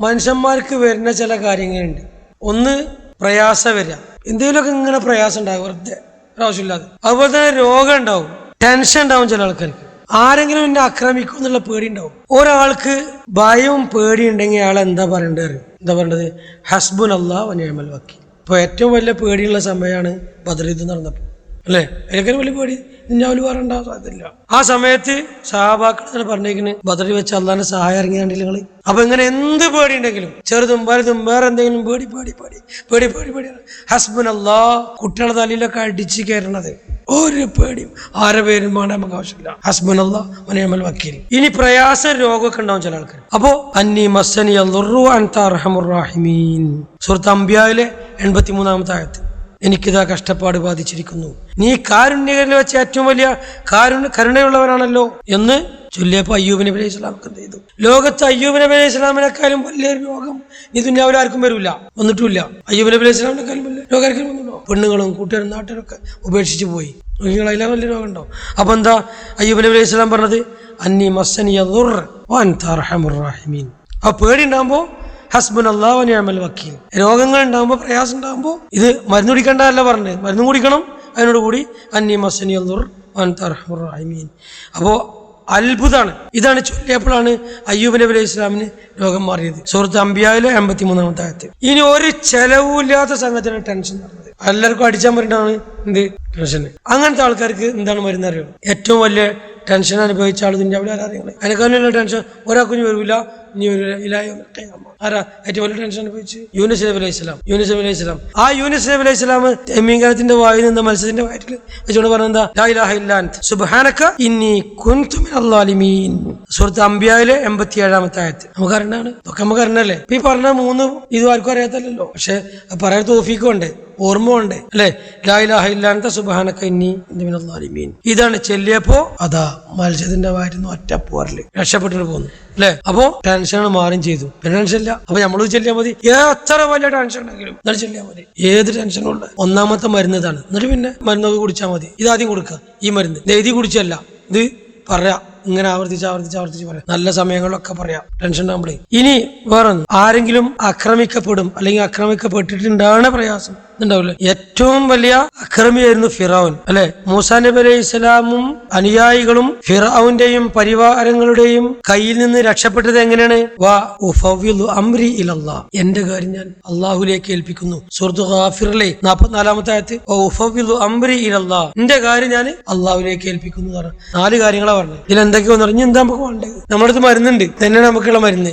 മനുഷ്യന്മാർക്ക് വരുന്ന ചില കാര്യങ്ങളുണ്ട്. ഒന്ന് പ്രയാസം വരിക. എന്തെങ്കിലുമൊക്കെ ഇങ്ങനെ പ്രയാസം ഉണ്ടാകും വെറുതെ ഒരാവശ്യമില്ലാതെ അതുപോലെ തന്നെ രോഗം ഉണ്ടാവും ടെൻഷൻ ഉണ്ടാവും ചില ആൾക്കാർക്ക്. ആരെങ്കിലും എന്നെ ആക്രമിക്കും എന്നുള്ള പേടി ഉണ്ടാവും. ഒരാൾക്ക് ഭയവും പേടിയും ഉണ്ടെങ്കിൽ അയാൾ എന്താ പറയേണ്ടത്? എന്താ പറയേണ്ടത്? ഹസ്ബുൻ അള്ളാഹ് വനിയമൽ വക്കി ഇപ്പൊ ഏറ്റവും വലിയ പേടിയുള്ള സമയമാണ് ബദ്രീദ് നടന്നപ്പോൾ. അല്ലേ? ഏറ്റവും വലിയ പേടി. നിന്നാവൽ ഉണ്ടാകാൻ സാധ്യതയില്ല ആ സമയത്ത് സഹാബാക്കൾ പറഞ്ഞേക്കിന് ബദറി വെച്ച് അള്ളാന്റെ സഹായം ഇറങ്ങിയാണ്ടില്ല നിങ്ങൾ? അപ്പൊ ഇങ്ങനെ എന്ത് പേടി ഉണ്ടെങ്കിലും ചെറുതും വലുതും വേറെ എന്തെങ്കിലും പേടി പേടി പേടി പേടി പേടി പേടി. ഹസ്ബൻ അല്ലാ കുട്ടികളുടെ തലയിലൊക്കെ അടിച്ച് കയറണത്. ഒരു പേടിയും ആരെ പേരും വേണ്ട നമുക്ക് ആവശ്യമില്ല. ഹസ്ബൻ അല്ലാ മനയമൽ വക്കീൽ. ഇനി പ്രയാസ രോഗമൊക്കെ ഉണ്ടാവും ചില ആൾക്കാർ അപ്പോ അന്നി മസ്സനി അൻ സുഹൃത്ത് അംബിയായിലെ എൺപത്തി മൂന്നാമത്തെ ആയത്ത്. എനിക്കിതാ കഷ്ടപ്പാട് ബാധിച്ചിരിക്കുന്നു. നീ കാരുണ്യകരിൽ വെച്ച് ഏറ്റവും വലിയ കാരുണ്യ കരുണയുള്ളവനാണല്ലോ എന്ന് ചൊല്ലിയപ്പോ അയ്യൂബ് നബി അലൈഹി സ്വലാമൊക്കെ ചെയ്തു? ലോകത്ത് അയ്യൂബ് നബി അലൈഹി സ്വലാമിനെക്കാളും വലിയൊരു രോഗം ഈ ദുന്യാവിൽ ആർക്കും വരില്ല. വന്നിട്ടില്ല അയ്യൂബ് നബി അലൈഹി സ്വലാമിനെക്കാളും വലിയ രോഗം ആർക്കും വന്നില്ലോ പെണ്ണുങ്ങളും കൂട്ടുകാരും നാട്ടുകാരൊക്കെ ഉപേക്ഷിച്ച് പോയി. നിങ്ങൾ വലിയ രോഗം ഉണ്ടോ അപ്പൊ എന്താ അയ്യൂബ് നബി അലൈഹി സ്വലാം പറഞ്ഞത്? അന്നി മസ്സനി അപ്പൊ പേടി ഉണ്ടാകുമ്പോൾ ഹസ്ബുൻ അള്ളാഹു നിയമൽ വക്കീൽ. രോഗങ്ങൾ ഉണ്ടാകുമ്പോൾ പ്രയാസം ഉണ്ടാകുമ്പോൾ ഇത് മരുന്ന് കുടിക്കേണ്ടതല്ല പറഞ്ഞത്. മരുന്ന് കുടിക്കണം. അതിനോട് കൂടി അന്നി മസനി റഹീമീൻ. അപ്പോൾ അത്ഭുതമാണ് ഇതാണ് ചൊല്ലിയപ്പോഴാണ് അയ്യൂബ് നബി അലൈഹി ഇസ്ലാമിന് രോഗം മാറിയത്. സുഹൃത്ത് അമ്പിയായിലെ എൺപത്തി മൂന്നാമത്തെ ആയത്ത്. ഇനി ഒരു ചെലവുമില്ലാത്ത സംഘത്തിന് ടെൻഷൻ എല്ലാവർക്കും അടിച്ചാൽ പറ്റുന്നതാണ് എന്ത്? ടെൻഷൻ അങ്ങനത്തെ ആൾക്കാർക്ക് എന്താണ് മരുന്ന് അറിയോ ഏറ്റവും വലിയ ടെൻഷൻ അനുഭവിച്ച ആൾ ഇതിന്റെ അവിടെ അറിയുന്നത് അതിനേക്കാളും വലിയ ടെൻഷൻ ഒരാൾക്കും വരില്ല ഇനി വരില്ല ഇലായോ ആരാ? ഏറ്റവും വലിയ ടെൻഷൻ അനുഭവിച്ച്? യൂനിസ് നബി അലൈഹി സ്വലാം. യൂനിസ് നബി അലൈഹി സ്വലാം. ആ യൂനിസ് നബി അലൈഹി സ്വലാം മീൻകാലത്തിന്റെ വായിൽ നിന്ന് മത്സ്യത്തിന്റെ വയറ്റിൽ വെച്ചുകൊണ്ട് പറഞ്ഞെന്താ ലാ ഇലാഹ ഇല്ലാ അൻത. സുബ്ഹാനക ഇന്നി കുൻതു മിനൽ ളാലിമീൻ സൂറത്ത് അംബിയായിലെ എൺപത്തി ഏഴാമത്തെ ആയത്ത്. നമുക്ക് അറിഞ്ഞാണ് ഇതൊക്കെ നമുക്ക് അറിയണല്ലേ ഈ പറഞ്ഞ മൂന്ന് ഇത് ആർക്കും അറിയാത്തല്ലോ പക്ഷെ പറയാൻ തോഫീക്കും ഉണ്ട് ഓർമ്മ ഉണ്ട്. അല്ലെ? ലാ ഇലാഹ ഇല്ലാ അൻത സുബ്ഹാനക ഇന്നി കുൻതു ഇതാണ് ചെല്ലിയപ്പോ അതാ മത്സ്യത്തിന്റെ വായിരുന്നു ഒറ്റ പോരൽ. രക്ഷപ്പെട്ടിട്ട് പോകുന്നു അല്ലെ? അപ്പോ ടെൻഷൻ മാറും ചെയ്തു. ടെൻഷൻ ഇല്ല. അപ്പൊ നമ്മൾ ചെല്ലിയാൽ മതി. എത്ര വലിയ ടെൻഷൻ ഉണ്ടെങ്കിലും ചെല്ലിയാൽ മതി. ഏത് ടെൻഷനും ഉള്ള ഒന്നാമത്തെ മരുന്ന് ഇതാണ്. എന്നിട്ട് പിന്നെ മരുന്നൊക്കെ കുടിച്ചാൽ മതി. ഇത് ആദ്യം കൊടുക്കുക. ഈ മരുന്ന്. ദൈതി കുടിച്ചല്ല ഇത് പറയാ. ഇങ്ങനെ ആവർത്തിച്ച് ആവർത്തിച്ച് ആവർത്തിച്ച് പറയാം. നല്ല സമയങ്ങളിലൊക്കെ പറയാം. ടെൻഷൻ ഉണ്ടാകുമ്പോഴേ ഇനി വേറെ ആരെങ്കിലും ആക്രമിക്കപ്പെടും അല്ലെങ്കിൽ ആക്രമിക്കപ്പെട്ടിട്ടുണ്ടാണ് പ്രയാസം ഉണ്ടാവില്ല. ഏറ്റവും വലിയ അക്രമിയായിരുന്നു ഫിറാവുൻ അല്ലെ? മൂസാ നബി അലൈഹി ഇസ്ലാമും അനുയായികളും ഫിറാവുന്റെയും പരിവാരങ്ങളുടെയും കയ്യിൽ നിന്ന് രക്ഷപ്പെട്ടത് എങ്ങനെയാണ്? വാ അംരി ഇലല്ലാ. എന്റെ കാര്യം ഞാൻ അള്ളാഹുലേക്ക് ഏൽപ്പിക്കുന്നു. സുഹൃത്തു ഗാഫിറിലെ നാൽപ്പത്തിനാലാമത്തെ ആയത്ത് അംരി ഇലല്ലാ. എന്റെ കാര്യം ഞാൻ അള്ളാഹുലേക്ക് ഏൽപ്പിക്കുന്നു നാല് കാര്യങ്ങളാണ് പറഞ്ഞത്. ഇതിൽ എന്തൊക്കെയാന്ന് പറഞ്ഞു എന്താ നമുക്ക് വേണ്ടത്? നമ്മുടെ അടുത്ത് മരുന്നുണ്ട്. തന്നെയാണ് നമുക്കുള്ള മരുന്ന്.